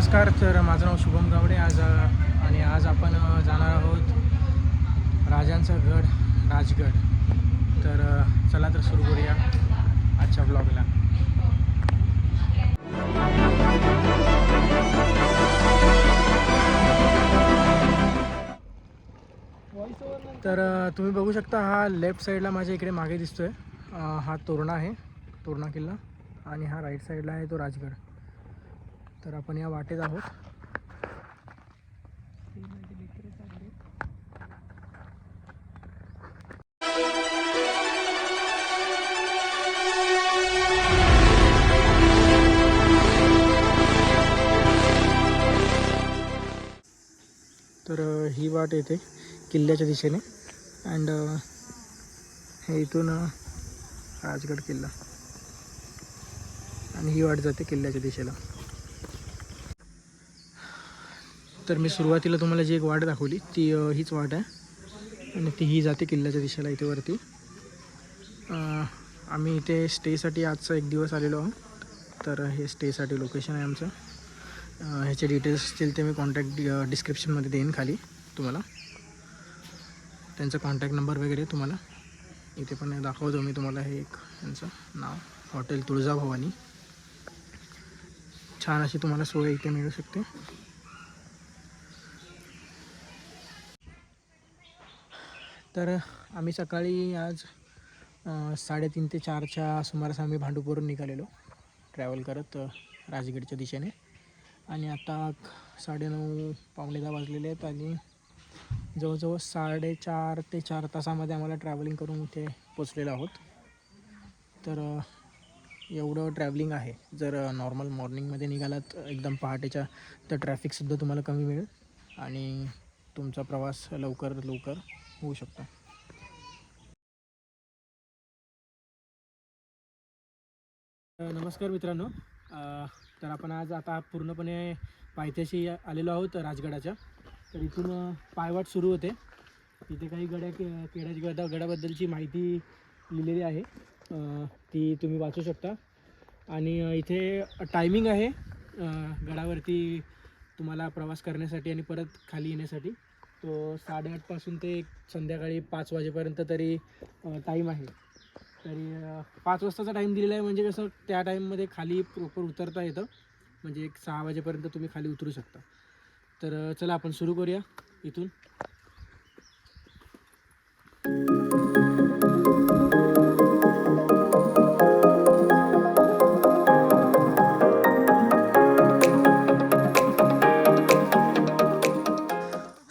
नमस्कार तर माझं नाव शुभम गावडे आज आणि आज आपण जाणार आहोत राजांचा गड राजगड. तर चला तर सुरू करूया आजच्या ब्लॉगला तर तुम्ही बघू शकता हा लेफ्ट साईडला माझ्या इकडे मागे दिसतोय. हा तोरणा आहे तोरणा किल्ला आणि हा राईट साईडला आहे तो राजगड. तर आपण या वाटेत आहोत. तर ही वाट येते किल्ल्याच्या दिशेने. अँड हे इथून राजगड किल्ला. आणि ही वाट जाते किल्ल्याच्या दिशेला. तर मी सुरुवातीला तुम्हाला जी एक वाट दाखवली ती हीच वाट आहे. आणि ती ही जाते किल्ल्याच्या दिशेला इथे वरती आम्ही इथे स्टेसाठी आजचा एक दिवस आलेलो आहोत. तर हे स्टेसाठी लोकेशन आहे आमचं. ह्याचे डिटेल्स असतील ते मी कॉन्टॅक्ट डिस्क्रिप्शनमध्ये देईन खाली तुम्हाला. त्यांचा कॉन्टॅक्ट नंबर वगैरे तुम्हाला. इथे पण दाखवतो मी तुम्हाला हे एक यांचं नाव. हॉटेल तुळजाभवानी. छान अशी तुम्हाला सोय इथे मिळू शकते. तर आम्ही सकाळी आज साडेतीन ते चारच्या सुमारास आम्ही भांडूपवरून निघालेलो. ट्रॅव्हल करत राजगडच्या दिशेने. आणि आता साडेनऊ पावणे दहा वाजलेले आहेत आणि जवळजवळ साडेचार ते चार तासामध्ये आम्हाला ट्रॅव्हलिंग करून इथे पोचलेलो आहोत. तर एवढं ट्रॅव्हलिंग आहे. जर नॉर्मल मॉर्निंगमध्ये निघालात एकदम पहाटेच्या तर ट्रॅफिकसुद्धा तुम्हाला कमी मिळेल. आणि तुमचा प्रवास लवकर लवकर होऊ शकतो. नमस्कार मित्रांनो. तर आपण आज आता पूर्णपणे पायथ्याशी आलेलो आहोत राजगडाच्या. तर इथून पायवाट सुरू होते. इथे काही गड्या के केड्याच्या गडा गडाबद्दलची माहिती लिहिलेली आहे. ती तुम्ही वाचू शकता. आणि इथे टायमिंग आहे गडावरती तुम्हाला प्रवास करण्यासाठी आणि परत खाली येण्यासाठी. तो साडेआठपासून ते संध्याकाळी पाच वाजेपर्यंत तरी टाईम आहे. तरी पाच वाजताचा टाईम दिलेला आहे म्हणजे कसं त्या टाईममध्ये खाली प्रॉपर उतरता येतं. म्हणजे एक सहा वाजेपर्यंत तुम्ही खाली उतरू शकता. तर चला आपण सुरू करूया इथून.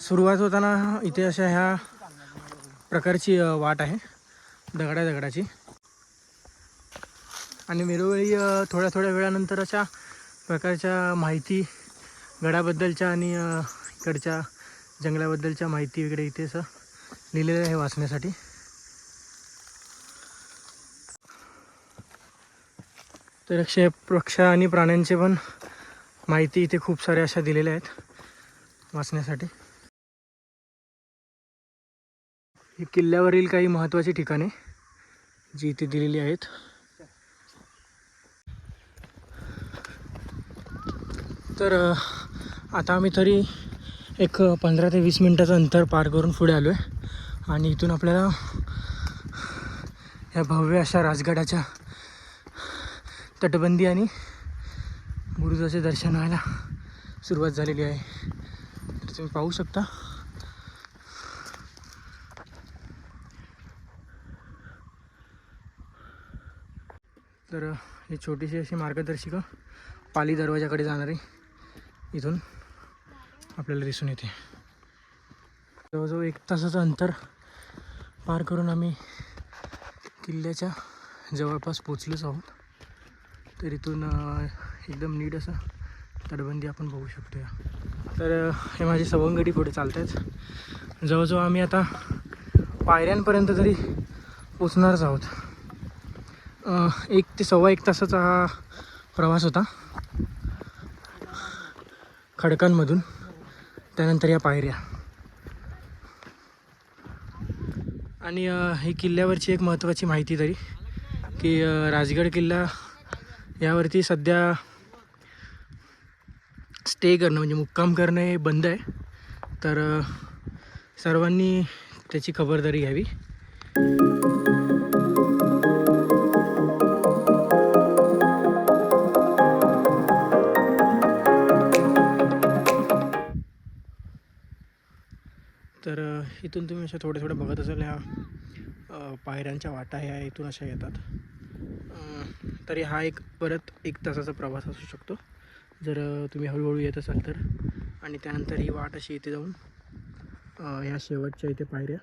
सुरुवात होताना इथे अशा ह्या प्रकारची वाट आहे. दगडा दगडाची आणि वेळोवेळी थोड्या थोड्या वेळानंतर अशा प्रकारच्या माहिती गडाबद्दलच्या आणि इकडच्या जंगलाबद्दलच्या माहिती वगैरे इथे असं लिहिलेलं आहे वाचण्यासाठी. तर अक्षय पक्ष आणि प्राण्यांचे पण माहिती इथे खूप साऱ्या अशा दिलेल्या आहेत वाचण्यासाठी. हे किल्ल्यावरील काही महत्त्वाची ठिकाणे जी इथे दिलेली आहेत. तर आता आम्ही तरी एक पंधरा ते वीस मिनटाचं अंतर पार करून पुढे आलो आहे आणि इथून आपल्याला ह्या भव्य अशा राजगडाच्या तटबंदी आणि बुरुजाचे दर्शन व्हायला सुरुवात झालेली आहे. तर तुम्ही पाहू शकता. तर ही छोटीशी अशी मार्गदर्शिका पाली दरवाजाकडे जाणारी. इथून आपल्याला दिसून येते. जवळजवळ एक तासाचं अंतर पार करून आम्ही किल्ल्याच्या जवळपास पोचलोच आहोत. तर इथून एकदम नीट असं तटबंदी आपण बघू शकतो या तर हे माझे सवंगडी पुढे चालत आहेत जवळजवळ आम्ही आता पायऱ्यांपर्यंत तरी पोचणारच आहोत. एक ते सव्वा एक तासाचा हा प्रवास होता. खडकांमधून. त्यानंतर या पायऱ्या. आणि हे किल्ल्यावरची एक महत्त्वाची माहिती तरी की राजगड किल्ला यावरती सध्या स्टे करणं म्हणजे मुक्काम करणं हे बंद आहे. तर सर्वांनी त्याची खबरदारी घ्यावी. इथून तुम्ही अशा थोड्या थोड्या बघत असाल ह्या पायऱ्यांच्या वाटा ह्या इथून अशा येतात. तरी हा एक परत एक तासाचा प्रवास असू शकतो. जर तुम्ही हळूहळू येत असाल तर. आणि त्यानंतर ही वाट अशी इथे जाऊन ह्या शेवटच्या इथे पायऱ्या.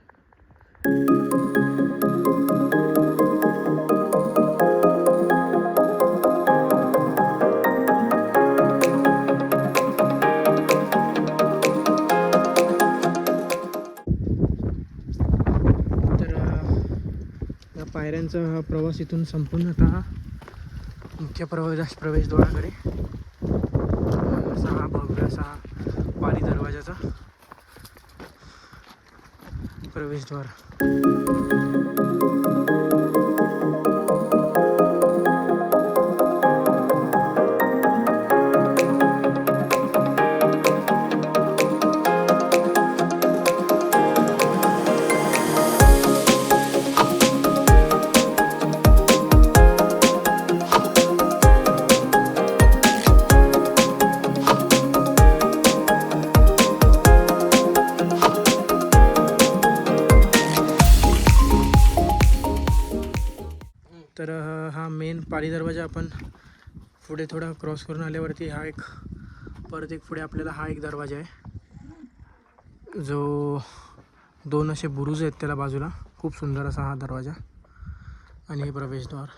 पायऱ्यांचा हा प्रवास इथून संपूर्णतः मुख्य प्रवेश प्रवेशद्वाराकडे. असा हा भव्य असा पाणी दरवाजाचा प्रवेशद्वार. पाली दरवाजा आपण पुढे थोडा क्रॉस करून आल्यावरती हा एक परत एक पुढे आपल्याला हा एक दरवाजा आहे. जो दोन असे बुरुज आहेत त्याला बाजूला. खूप सुंदर असा हा दरवाजा आणि हे प्रवेशद्वार.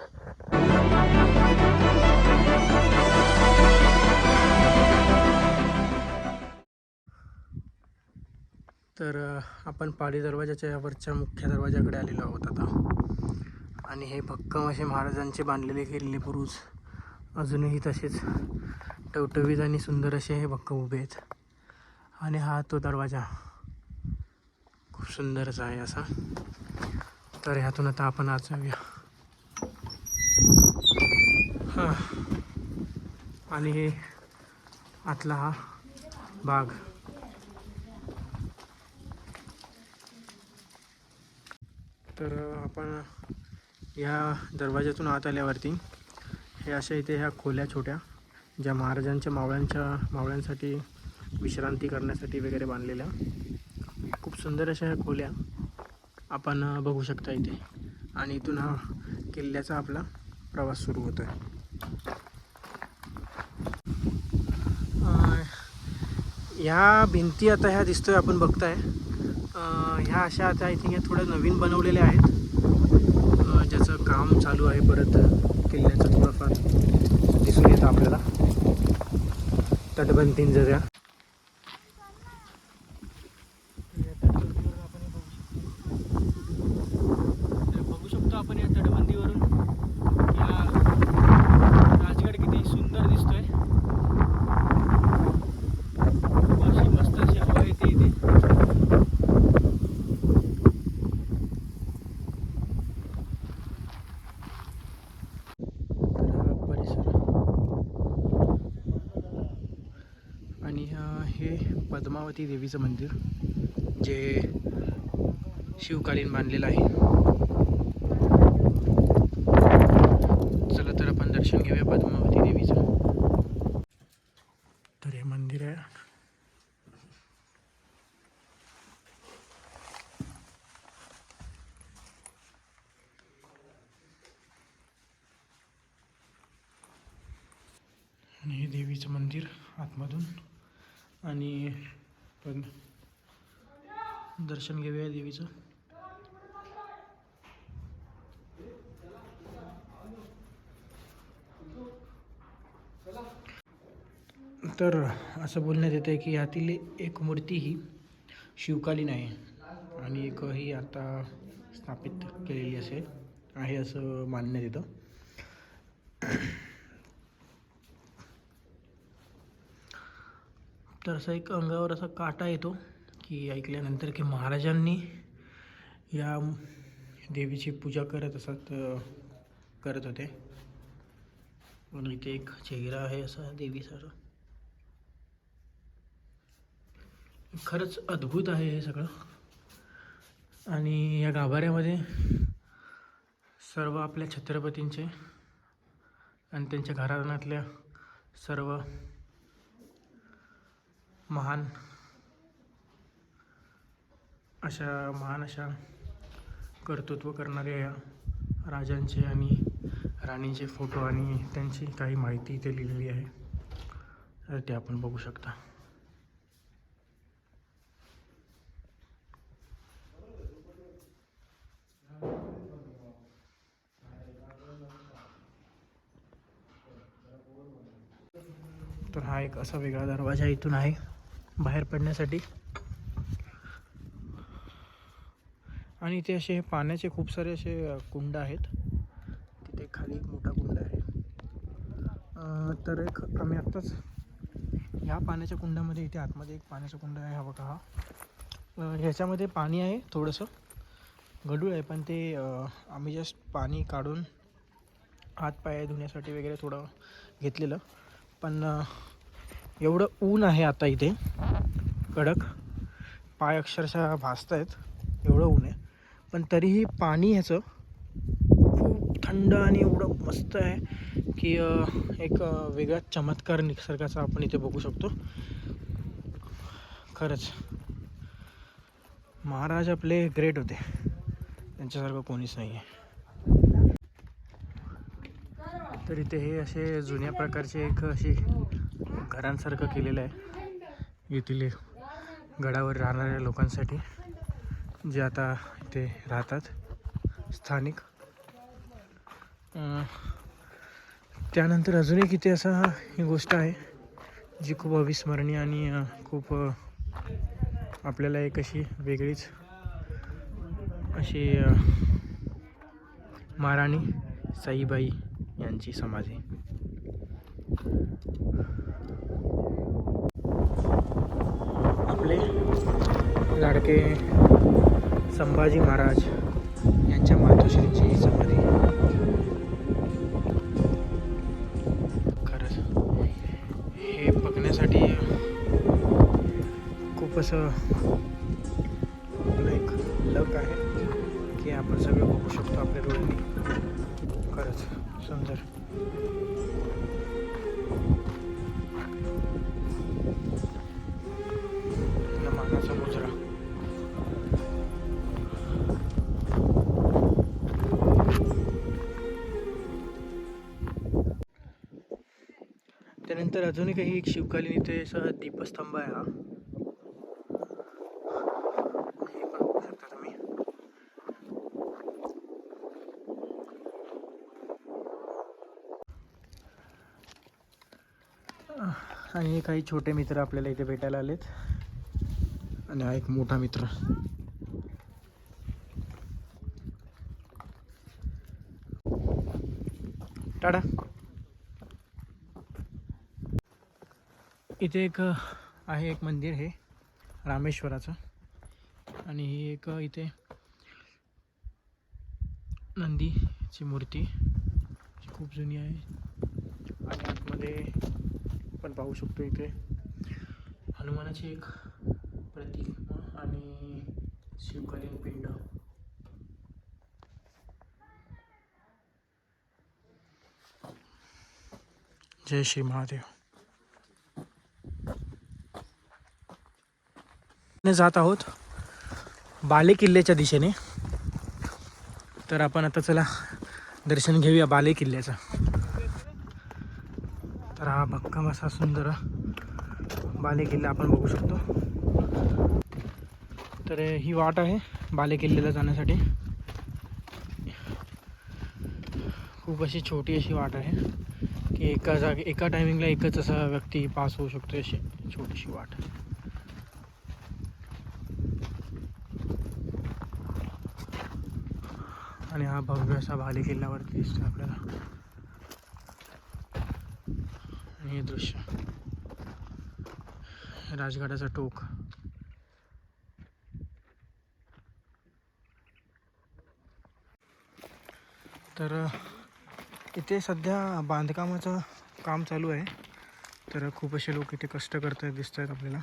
तर आपण पाली दरवाजाच्या यावरच्या मुख्य दरवाजाकडे आलेलो आहोत आता. आणि हे भक्कम असे महाराजांचे बांधलेले किल्ले बुरुज. अजूनही तसेच. टवटवीत आणि सुंदर असे हे भक्कम उभे आहेत. आणि हा तो दरवाजा. खूप सुंदरच आहे असा. तर ह्यातून आता आपण आज जाऊया. हां. आणि हे आतला हा भाग. तर आपण या दरवाज्यातून आत आल्यावरती हे अशा इथे ह्या खोल्या छोट्या ज्या महाराजांच्या मावळ्यांच्या मावळ्यांसाठी विश्रांती करण्यासाठी वगैरे बांधलेल्या. खूप सुंदर अशा ह्या खोल्या आपण बघू शकता इथे. आणि इथून हा किल्ल्याचा आपला प्रवास सुरू होतो आहे ह्या भिंती आता ह्या दिसतोय आपण बघताय. ह्या अशा आता आय थिंक ह्या थोड्या नवीन बनवलेल्या आहेत. काम चालू आहे परत किल्ल्याचं थोडंफार दिसून येतं आपल्याला. तटबंदींच्या त्या तर बघू शकतो आपण या तटबंदीवरून की हा राजगड किती सुंदर दिसतोय खूप अशी मस्त अशी हवा येते इथे तर हा परिसर आणि अ, हे सरस्वती देवीचं मंदिर जे शिवकालीन बांधलेलं आहे. चला तर आपण दर्शन घेऊया पद्मावती देवीचं. तर हे मंदिर आहे. आणि हे देवीचं मंदिर आतमधून. आणि पण दर्शन घेऊया देवीचं. तर असं बोलण्यात येतं आहे की यातील एक मूर्ती ही शिवकालीन आहे आणि एक ही आता स्थापित केलेली असेल आहे असं मानण्यात येतं. तर असा एक अंगावर असा काटा येतो की ऐकल्यानंतर की महाराजांनी या देवीची पूजा करत असत करत होते. आणि इथे एक चेहरा आहे असा देवीचा खरंच अद्भुत आहे हे सगळं. आणि या गाभाऱ्यामध्ये सर्व आपल्या छत्रपतींचे आणि त्यांच्या घराण्यातल्या सर्व महान. अशा महान अशा कर्तृत्व करणाऱ्या राजांचे आणि राणींचे फोटो आणि त्यांची काही माहिती इथे लिहिलेली आहे. तर ते आपण बघू शकता. तर हा एक असा वेगळा दरवाजा इथून आहे. बाहेर पडण्यासाठी. आणि इथे असे पाण्याचे खूप सारे असे कुंड आहेत. तिथे खाली एक मोठा कुंड आहे. तर एक आम्ही आत्ताच ह्या पाण्याच्या कुंडामध्ये इथे आतमध्ये एक पाण्याचा कुंड आहे हा बघा हा. ह्याच्यामध्ये पाणी आहे थोडंसं. गडूळ आहे पण ते आम्ही जस्ट पाणी काढून हात पाय धुण्यासाठी वगैरे थोडं घेतलेलं. पण एवढं ऊन आहे आता इथे. कडक. पाय अक्षरशः भासत आहेत एवढं ऊन आहे. पण तरीही पाणी ह्याचं खूप थंड आणि एवढं मस्त आहे की एक वेगळा चमत्कार निसर्गाचा आपण इथे बघू शकतो. खरंच. महाराज आपले ग्रेट होते. त्यांच्यासारखं कोणीच नाही आहे तर इथे हे असे जुन्या प्रकारचे एक अशी घरांसारखं केलेलं आहे. येथील गडावर राहणाऱ्या लोकांसाठी जे आता इथे राहतात स्थानिक. त्यानंतर अजून एक इथे असा ही गोष्ट आहे जी खूप अविस्मरणीय आणि खूप आपल्याला एक अशी वेगळीच अशी महाराणी साईबाई यांची समाधी आपले लाडके संभाजी महाराज यांच्या मातोश्रींची समाधी. खरंच हे बघण्यासाठी खूप असं एक लक आहे की आपण सगळं बघू शकतो आपल्या डोळ्यांनी. खरंच सुंदर. अजून अजूनही काही एक शिवकालीन इथे असा दीपस्तंभ आहे हा. हे पण बघू शकता तुम्ही. आणि काही छोटे मित्र आपल्याला इथे भेटायला आलेत. आणि हा एक मोठा मित्र. टाटा. इथे एक आहे एक मंदिर हे रामेश्वराचं. आणि ही एक इथे नंदीची मूर्ती जी खूप जुनी आहे. आणि आतमध्ये आपण पाहू शकतो इथे हनुमानाची एक प्रतिमा आणि शिवकालीन पिंड. जय श्री महादेव. जात आहोत. बाले किल्ल्याच्या दिशेने. तर आपण आता चला दर्शन घेऊया बाले किल्ल्याचं. तर हा भक्कम असा सुंदर बाले किल्ला आपण बघू शकतो. तर ही वाट आहे बाले किल्ल्याला जाण्यासाठी. खूप अशी छोटी अशी वाट आहे की एका जागे एका टायमिंगला एकच असा व्यक्ती पास होऊ शकतो अशी छोटीशी वाट आणि हा भव्य असा भाले किल्ल्यावरती दिसतो आपल्याला. हे दृश्य. राजगडाचा टोक. तर इथे सध्या बांधकामाचं काम चालू आहे. तर खूप असे लोक इथे कष्ट करत आहेत दिसत आहेत आपल्याला.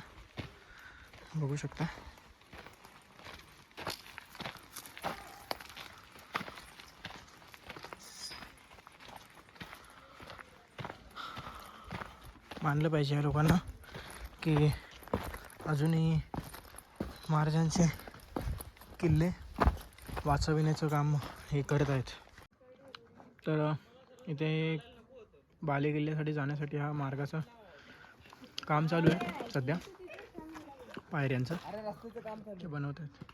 बघू शकता. मानलं पाहिजे या लोकांना की अजूनही महाराजांचे किल्ले वाचविण्याचं काम हे करत आहेत. तर इथे बाले किल्ल्यासाठी जाण्यासाठी हा मार्गाचं काम चालू आहे सध्या. पायऱ्यांचं. ते बनवत आहेत.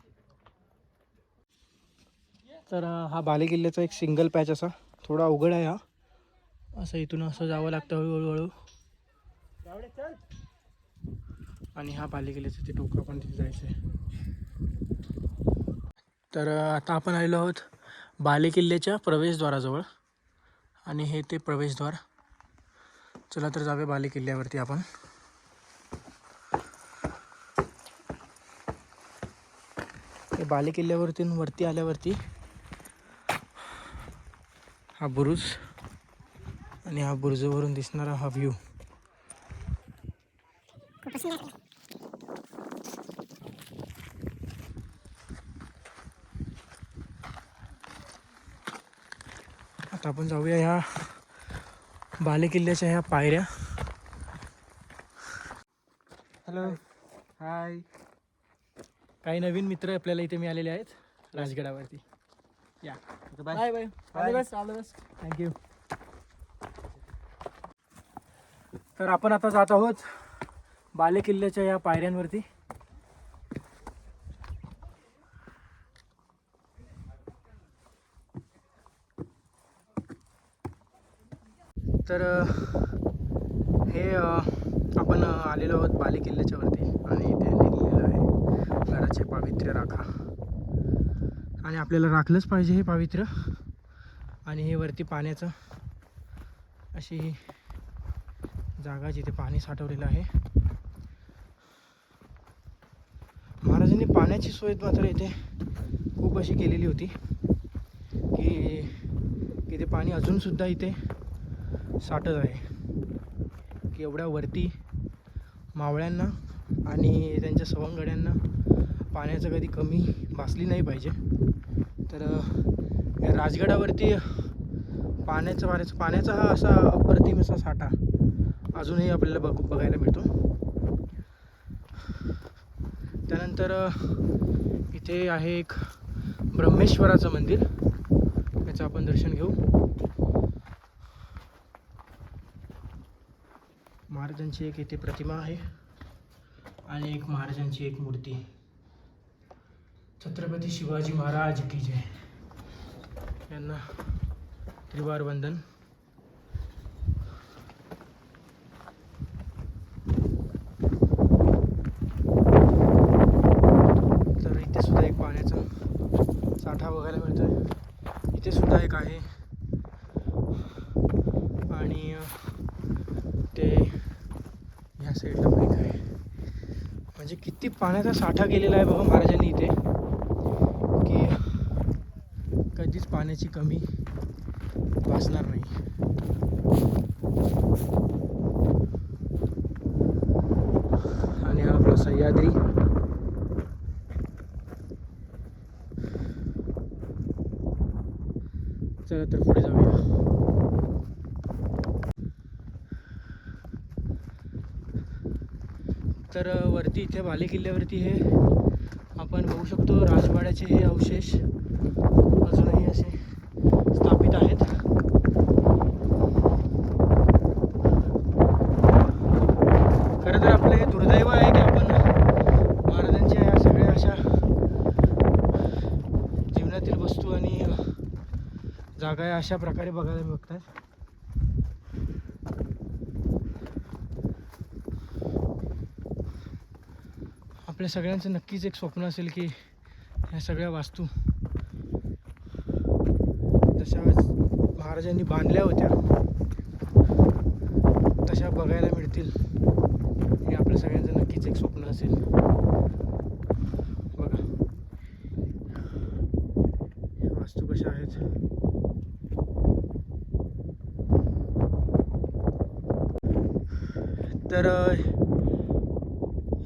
तर हा बाले किल्ल्याचा एक सिंगल पॅच असा थोडा अवघड आहे हा. असं इथून असं जावं लागतं हळूहळू. आणि हा बाले ते टोका पण तिथे जायचं आहे तर आता आपण आलेलो आहोत बाले किल्ल्याच्या प्रवेशद्वाराजवळ. आणि हे ते प्रवेशद्वार. चला तर जाऊया बाले किल्ल्यावरती आपण. हे बाले किल्ल्यावरती वरती आल्यावरती हा बुरुज आणि हा बुरुजावरून दिसणारा हा व्ह्यू आता आपण जाऊया ह्या बाले किल्ल्याच्या ह्या पायऱ्या. हॅलो हाय काही नवीन मित्र आपल्याला इथे मिळालेले आहेत राजगडावरती. या. Bye bye all the best thank you तर आपण आता जात आहोत बाले किल्ल्याच्या या पायऱ्यांवरती. तर हे आपण आलेलो आहोत बाले किल्ल्याच्या वरती आणि इथे लिहिलेलं आहे घराचे पावित्र्य राखा. आणि आपल्याला राखलंच पाहिजे हे पावित्र्य. आणि हे वरती पाण्याचं अशी ही जागा जिथे पाणी साठवलेलं आहे. महाराजांनी पाण्याची सोय मात्र इथे खूप अशी केलेली होती की इथे पाणी अजूनसुद्धा इथे साठच आहे. की एवढ्या वरती मावळ्यांना आणि त्यांच्या सवंगड्यांना पाण्याचं कधी कमी भासली नाही पाहिजे. तर या राजगडावरती पाण्याचं पाण्याचं पाण्याचा हा असा अप्रतिम असा साठा अजूनही आपल्याला बघ बघायला मिळतो. त्यानंतर इथे आहे एक ब्रह्मेश्वराचं मंदिर. याचं आपण दर्शन घेऊ. महाराजांची एक इथे प्रतिमा आहे आणि एक महाराजांची एक मूर्ती. छत्रपती शिवाजी महाराज की जय. यांना त्रिवार वंदन. तर इथे सुद्धा एक पाण्याचा साठा बघायला मिळतोय. इथे सुद्धा एक आहे आणि अं, ते ह्या साईडला पण एक आहे म्हणजे किती पाण्याचा साठा केलेला आहे बघा महाराजांनी इथे. की कधीच पाण्याची कमी भासणार नाही. आणि हा आपला सह्याद्री. चला तर पुढे जाऊया तर वरती इथे बाले किल्ल्यावरती हे आपण बघू शकतो राजवाड्याचे हे अवशेष. अजूनही असे स्थापित आहेत. खरं तर आपलं हे दुर्दैव आहे की आपण महाराजांच्या या सगळ्या अशा जीवनातील वस्तू आणि जागा या अशा प्रकारे बघायला बघतात आपल्या सगळ्यांचं नक्कीच एक स्वप्न असेल की ह्या सगळ्या वास्तू तशा महाराजांनी बांधल्या होत्या. तशा बघायला मिळतील. हे आपल्या सगळ्यांचं नक्कीच एक स्वप्न असेल. बघा. ह्या वास्तू कशा आहेत? तर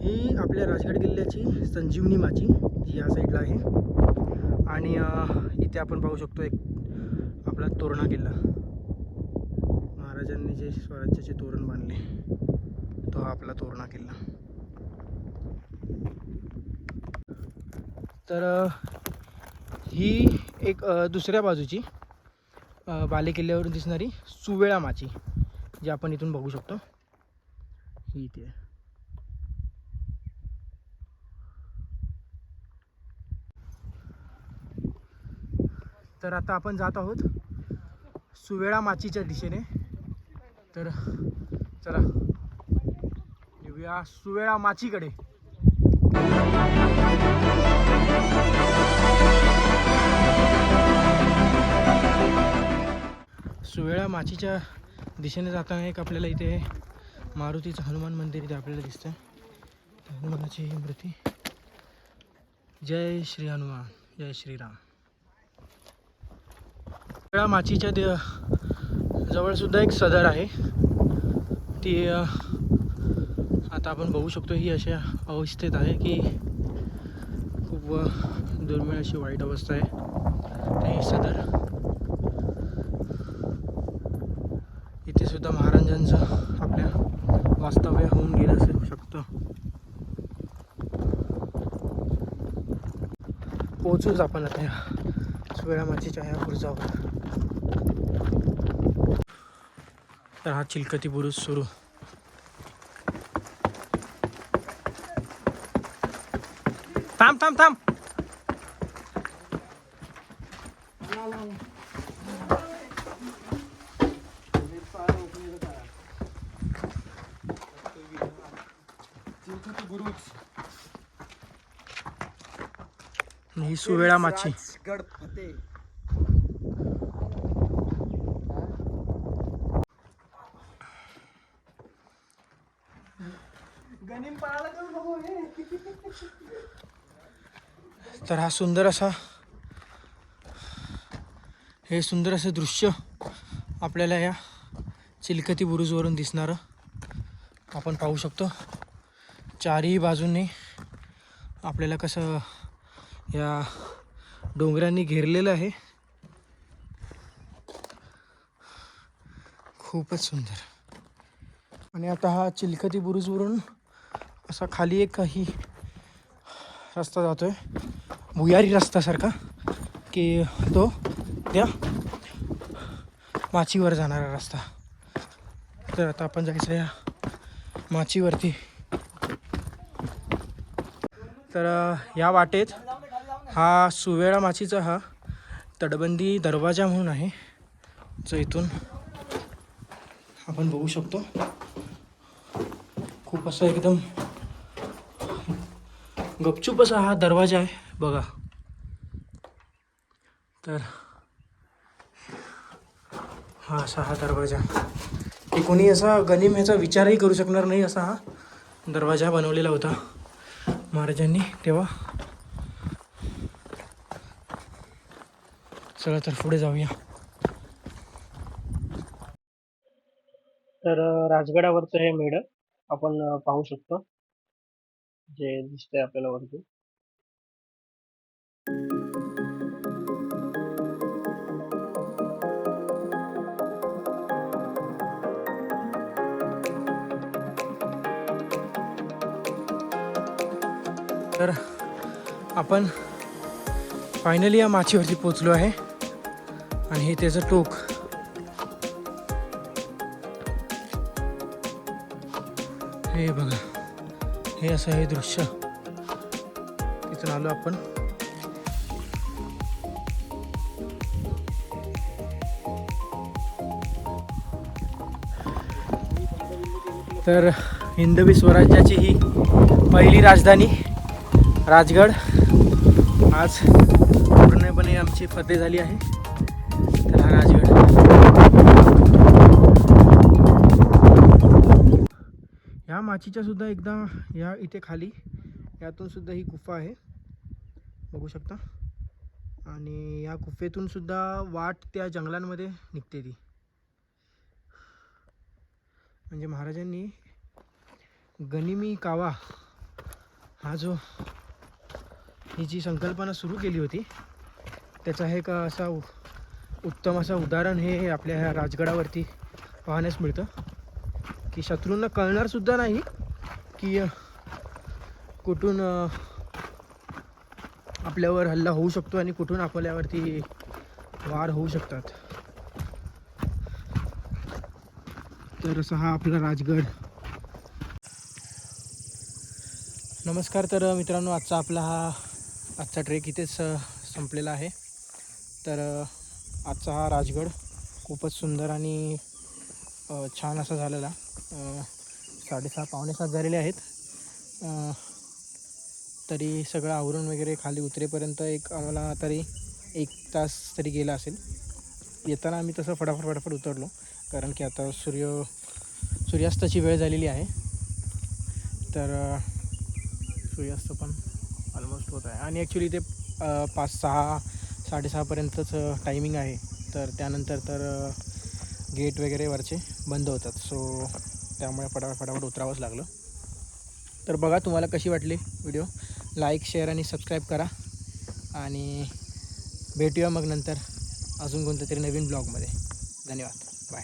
ही आपल्या राजगड किल्ल्याची संजीवनी माची जी या साईडला आहे. आणि इथे आपण पाहू शकतो एक आपला तोरणा किल्ला. महाराजांनी जे स्वराज्याचे तोरण बांधले तो हा आपला तोरणा किल्ला. तर ही एक दुसऱ्या बाजूची अ, बाले किल्ल्यावरून दिसणारी सुवेळा माची जी आपण इथून बघू शकतो. ही इथे तर आता आपण जात आहोत सुवेळा माचीच्या दिशेने. तर चला येऊया सुवेळा माचीकडे. सुवेळा माचीच्या दिशेने जाताना एक आपल्याला इथे मारुतीचं हनुमान मंदिर इथे आपल्याला दिसतं हनुमानाची ही मूर्ती. जय श्री हनुमान जय श्रीराम वेळा माचीच्या दे जवळसुद्धा एक सदर आहे. ती आता आपण बघू शकतो ही अशा अवस्थेत आहे की खूप दुर्मिळ अशी वाईट अवस्था आहे. ते सदर. इथे सुद्धा महाराजांचं आपल्या वास्तव्य होऊन गेलं असू शकतं. पोचूच आपण आता या सुवेळा माचीच्या ह्या खुर्जावर तर हा चिलकती बुरुज सुरू. थांब थांब थांब. ही सुवेळा माची गड फते गनिम पळाला का बघू हे तर हा सुंदर असा हे सुंदर असं दृश्य आपल्याला या चिलकती बुरुजवरून दिसणारं. आपण पाहू शकतो. चारही बाजूंनी आपल्याला कसं या डोंगरांनी घेरलेलं आहे. खूपच सुंदर. आणि आता हा चिलखती बुरुजवरून असा खाली एक काही रस्ता जातो आहे भुयारी रस्त्यासारखा की तो त्या माचीवर जाणारा रस्ता. तर आता आपण जायचं या माचीवरती. तर या वाटेत हा सुवेळा माचीचा हा तटबंदी दरवाजा म्हणून आहे. जो इथून आपण बघू शकतो. खूप असं एकदम गपचूप असा हा दरवाजा आहे. बघा. तर हा असा हा दरवाजा. की कोणी असा गनिम ह्याचा विचारही करू शकणार नाही असा हा दरवाजा बनवलेला होता. महाराजांनी तेव्हा चला तर पुढे जाऊया. तर राजगडावरचं हे मेढ आपण पाहू शकतो. जे दिसतंय आपल्याला वरती. तर आपण फायनली या माचीवरती पोचलो आहे. आणि हे त्याचं टोक. हे बघा. हे असं हे दृश्य. तिथून आलो आपण. तर हिंदवी स्वराज्याची ही पहिली राजधानी राजगड. आज पूर्णपणे आमची फते झाली आहे. तर हा राजगड. ह्या माचीच्या सुद्धा एकदा या इथे खाली. यातून सुद्धा ही गुफा आहे. बघू शकता. आणि या गुफेतून सुद्धा वाट त्या जंगलांमध्ये निघते ती. म्हणजे महाराजांनी गनिमी कावा हा जो ही जी संकल्पना सुरू केली होती त्याचा हे का असा उत्तम असं उदाहरण हे आपल्या ह्या राजगडावरती पाहण्यास मिळतं. की शत्रूंना कळणारसुद्धा नाही की कुठून आपल्यावर हल्ला होऊ शकतो आणि कुठून आपल्यावरती वार होऊ शकतात. तर असा हा आपला राजगड. नमस्कार तर मित्रांनो आजचा आपला हा आजचा ट्रेक इथेच संपलेला आहे. तर आजचा हा राजगड खूपच सुंदर आणि छान असा झालेला. साडेसहा पावणे सात झालेले आहेत. तरी सगळं आवरून वगैरे खाली उतरेपर्यंत एक आम्हाला तरी एक तास तरी गेला असेल. येताना आम्ही तसं फटाफट फटाफट उतरलो. कारण की आता सूर्य सूर्यास्ताची वेळ झालेली आहे. तर सूर्यास्त पण होत आहे. आणि ॲक्च्युली ते पाच सहा साडेसहापर्यंतच टायमिंग आहे. तर त्यानंतर तर गेट वगैरे वरचे बंद होतात. सो त्यामुळे फटाफट फटाफट उतरावंच लागलं. तर बघा तुम्हाला कशी वाटली व्हिडिओ लाईक शेअर आणि सबस्क्राईब करा. आणि भेटूया मग नंतर अजून कोणत्या तरी नवीन ब्लॉगमध्ये धन्यवाद. बाय